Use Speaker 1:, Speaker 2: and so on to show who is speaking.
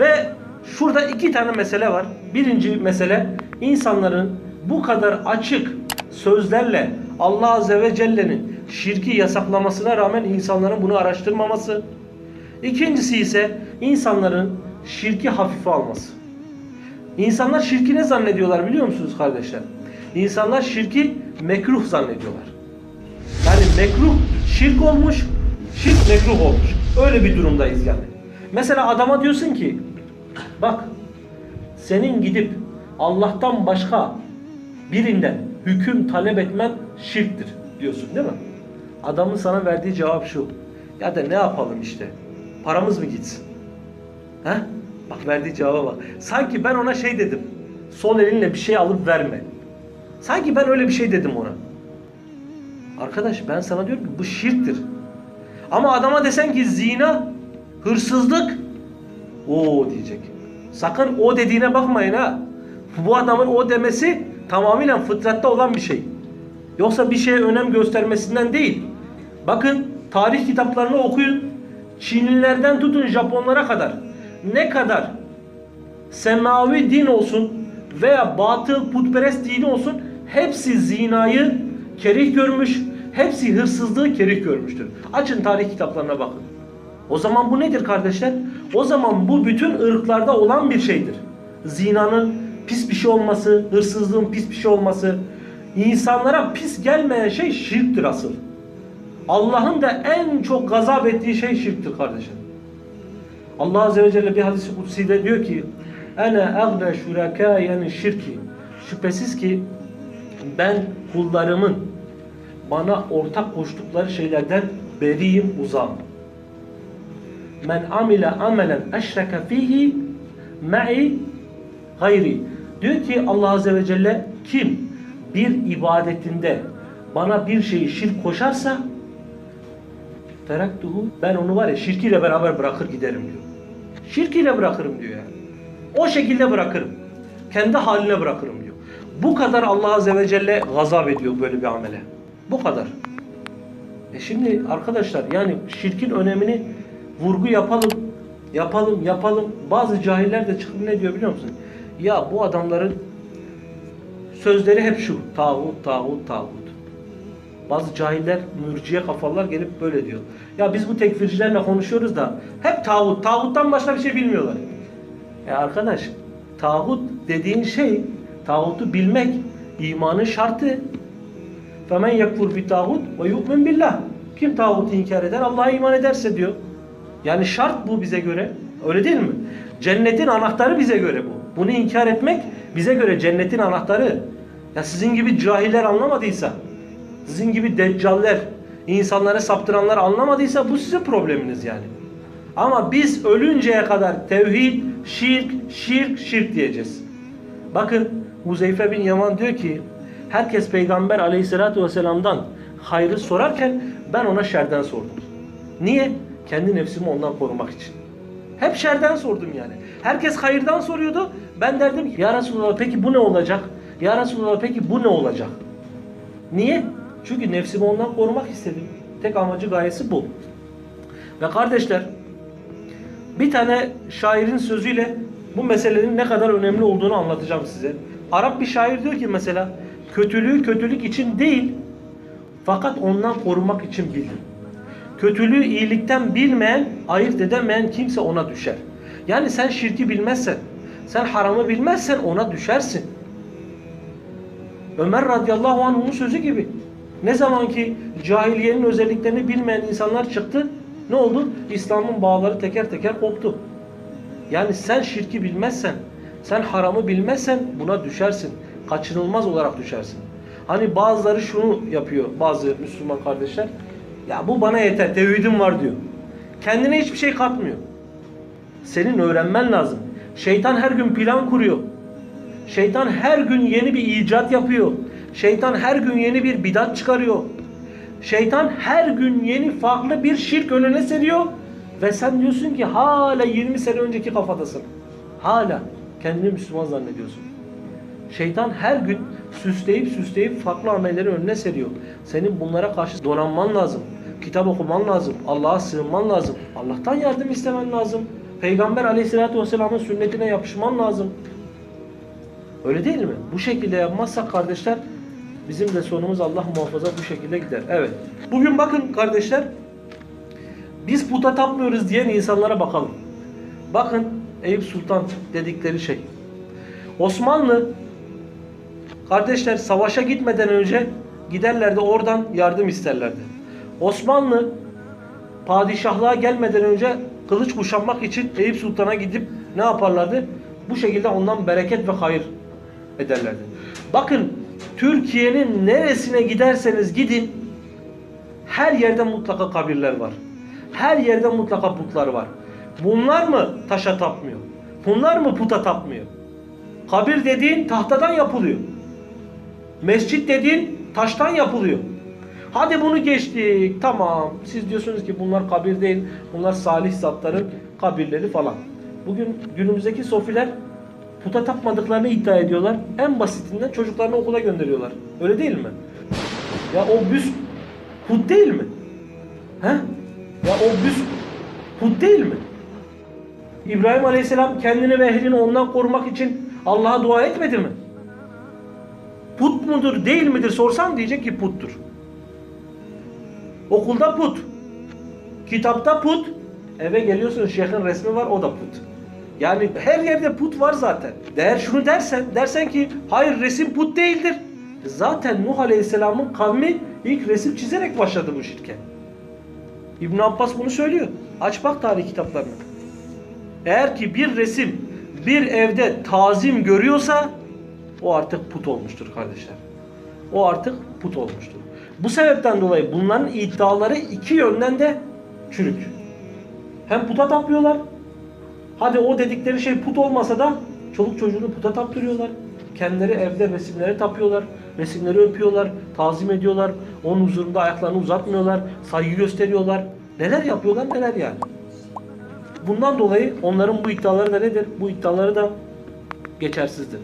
Speaker 1: Ve şurada iki tane mesele var. Birinci mesele insanların bu kadar açık sözlerle Allah Azze ve Celle'nin şirki yasaklamasına rağmen insanların bunu araştırmaması. İkincisi ise insanların şirki hafife alması. İnsanlar şirki ne zannediyorlar biliyor musunuz kardeşler? İnsanlar şirki mekruh zannediyorlar. Yani mekruh şirk olmuş, şirk mekruh olmuş. Öyle bir durumdayız yani. Mesela adama diyorsun ki bak senin gidip Allah'tan başka birinden hüküm talep etmen şirktir diyorsun değil mi? Adamın sana verdiği cevap şu. Ya da ne yapalım işte? Paramız mı gitsin? He? Bak verdiği cevaba bak. Sanki ben ona şey dedim. Sol elinle bir şey alıp verme. Sanki ben öyle bir şey dedim ona. Arkadaş ben sana diyorum ki bu şirktir. Ama adama desen ki zina, hırsızlık, o diyecek. Sakın o dediğine bakmayın ha. Bu adamın o demesi tamamıyla fıtratta olan bir şey. Yoksa bir şeye önem göstermesinden değil. Bakın tarih kitaplarını okuyun. Çinlilerden tutun Japonlara kadar. Ne kadar semavi din olsun veya batıl putperest dini olsun hepsi zinayı kerih görmüş, hepsi hırsızlığı kerih görmüştür. Açın tarih kitaplarına bakın. O zaman bu nedir kardeşler? O zaman bu bütün ırklarda olan bir şeydir. Zinanın pis bir şey olması, hırsızlığın pis bir şey olması, insanlara pis gelmeyen şey şirktir asıl. Allah'ın da en çok gazap ettiği şey şirktir kardeşim. Allah Azze ve Celle bir hadisi kutsiyle diyor ki Ene agne şurakâyen şirki Şüphesiz ki ben kullarımın bana ortak koştukları şeylerden beriyim uzağım. Men amile amelen eşreke fihi ma'i gayri. Diyor ki Allah Azze ve Celle kim bir ibadetinde bana bir şeyi şirk koşarsa teraktuhu ben onu var ya şirkiyle beraber bırakır giderim diyor. Şirkiyle bırakırım diyor yani. O şekilde bırakırım. Kendi haline bırakırım diyor. Bu kadar Allah Azze ve Celle gazap ediyor böyle bir amele. Bu kadar. E şimdi arkadaşlar yani şirkin önemini vurgu yapalım. Yapalım, yapalım. Bazı cahiller de çıkıp ne diyor biliyor musun? Ya bu adamların sözleri hep şu. Tağut, tağut, tağut. Bazı cahiller, mürciye kafalar gelip böyle diyor. Ya biz bu tekfircilerle konuşuyoruz da hep tağut, tağuttan başka bir şey bilmiyorlar. E arkadaş, tağut dediğin şey, tağutu bilmek imanın şartı. فَمَنْ يَكْفُرْ بِتَاغُتْ وَيُؤْمِنْ billah. Kim tağutu inkar eder? Allah'a iman ederse diyor. Yani şart bu bize göre. Öyle değil mi? Cennetin anahtarı bize göre bu. Bunu inkar etmek bize göre cennetin anahtarı. Ya sizin gibi cahiller anlamadıysa, sizin gibi deccaller, insanları saptıranlar anlamadıysa bu sizin probleminiz yani. Ama biz ölünceye kadar tevhid, şirk, şirk, şirk diyeceğiz. Bakın Huzeyfe bin Yaman diyor ki herkes peygamber aleyhissalatü vesselam'dan hayrı sorarken ben ona şerden sordum. Niye? Kendi nefsimi ondan korumak için. Hep şerden sordum yani. Herkes hayırdan soruyordu. Ben derdim ki ya Resulallah peki bu ne olacak? Ya Resulallah peki bu ne olacak? Niye? Çünkü nefsimi ondan korumak istedim. Tek amacı gayesi bu. Ve kardeşler bir tane şairin sözüyle bu meselenin ne kadar önemli olduğunu anlatacağım size. Arap bir şair diyor ki mesela kötülüğü kötülük için değil fakat ondan korumak için bilin. Kötülüğü iyilikten bilmeyen, ayırt edemeyen kimse ona düşer. Yani sen şirki bilmezsen, sen haramı bilmezsen ona düşersin. Ömer radıyallahu anh'ın sözü gibi. Ne zaman ki cahiliyenin özelliklerini bilmeyen insanlar çıktı, ne oldu? İslam'ın bağları teker teker koptu. Yani sen şirki bilmezsen, sen haramı bilmezsen buna düşersin. Kaçınılmaz olarak düşersin. Hani bazıları şunu yapıyor bazı Müslüman kardeşler. Ya bu bana yeter, tevhidim var diyor. Kendine hiçbir şey katmıyor. Senin öğrenmen lazım. Şeytan her gün plan kuruyor. Şeytan her gün yeni bir icat yapıyor. Şeytan her gün yeni bir bidat çıkarıyor. Şeytan her gün yeni farklı bir şirk önüne seriyor. Ve sen diyorsun ki hala 20 sene önceki kafadasın. Hala kendini Müslüman zannediyorsun. Şeytan her gün süsleyip süsleyip farklı amelleri önüne seriyor. Senin bunlara karşı donanman lazım. Kitap okuman lazım. Allah'a sığınman lazım. Allah'tan yardım istemen lazım. Peygamber aleyhissalatü vesselamın sünnetine yapışman lazım. Öyle değil mi? Bu şekilde yapmazsak kardeşler bizim de sonumuz Allah muhafaza bu şekilde gider. Evet. Bugün bakın kardeşler biz puta tapmıyoruz diyen insanlara bakalım. Bakın Eyüp Sultan dedikleri şey. Osmanlı kardeşler savaşa gitmeden önce giderlerdi oradan yardım isterlerdi. Osmanlı padişahlığa gelmeden önce kılıç kuşanmak için Eyüp Sultan'a gidip ne yaparlardı? Bu şekilde ondan bereket ve hayır ederlerdi. Bakın Türkiye'nin neresine giderseniz gidin her yerde mutlaka kabirler var. Her yerde mutlaka putlar var. Bunlar mı taşa tapmıyor? Bunlar mı puta tapmıyor? Kabir dediğin tahtadan yapılıyor. Mescit dediğin taştan yapılıyor. Hadi bunu geçtik. Tamam. Siz diyorsunuz ki bunlar kabir değil. Bunlar salih zatların kabirleri falan. Bugün günümüzdeki sofiler puta tapmadıklarını iddia ediyorlar. En basitinden çocuklarını okula gönderiyorlar. Öyle değil mi? Ya o büst put değil mi? He? Ya o büst put değil mi? İbrahim Aleyhisselam kendini ve ehlini ondan korumak için Allah'a dua etmedi mi? Put mudur değil midir sorsan diyecek ki puttur. Okulda put. Kitapta put. Eve geliyorsun şeyhin resmi var o da put. Yani her yerde put var zaten. Eğer şunu dersen, dersen ki hayır resim put değildir. Zaten Nuh Aleyhisselam'ın kavmi ilk resim çizerek başladı bu şirke. İbn Abbas bunu söylüyor. Aç bak tarih kitaplarına. Eğer ki bir resim bir evde tazim görüyorsa o artık put olmuştur kardeşler. O artık put olmuştur. Bu sebepten dolayı bunların iddiaları iki yönden de çürük. Hem puta tapıyorlar. Hadi o dedikleri şey put olmasa da çoluk çocuğunu puta taptırıyorlar. Kendileri evde resimleri tapıyorlar. Resimleri öpüyorlar, tazim ediyorlar. Onun huzurunda ayaklarını uzatmıyorlar, saygı gösteriyorlar. Neler yapıyorlar neler yani. Bundan dolayı onların bu iddiaları da nedir? Bu iddiaları da geçersizdir.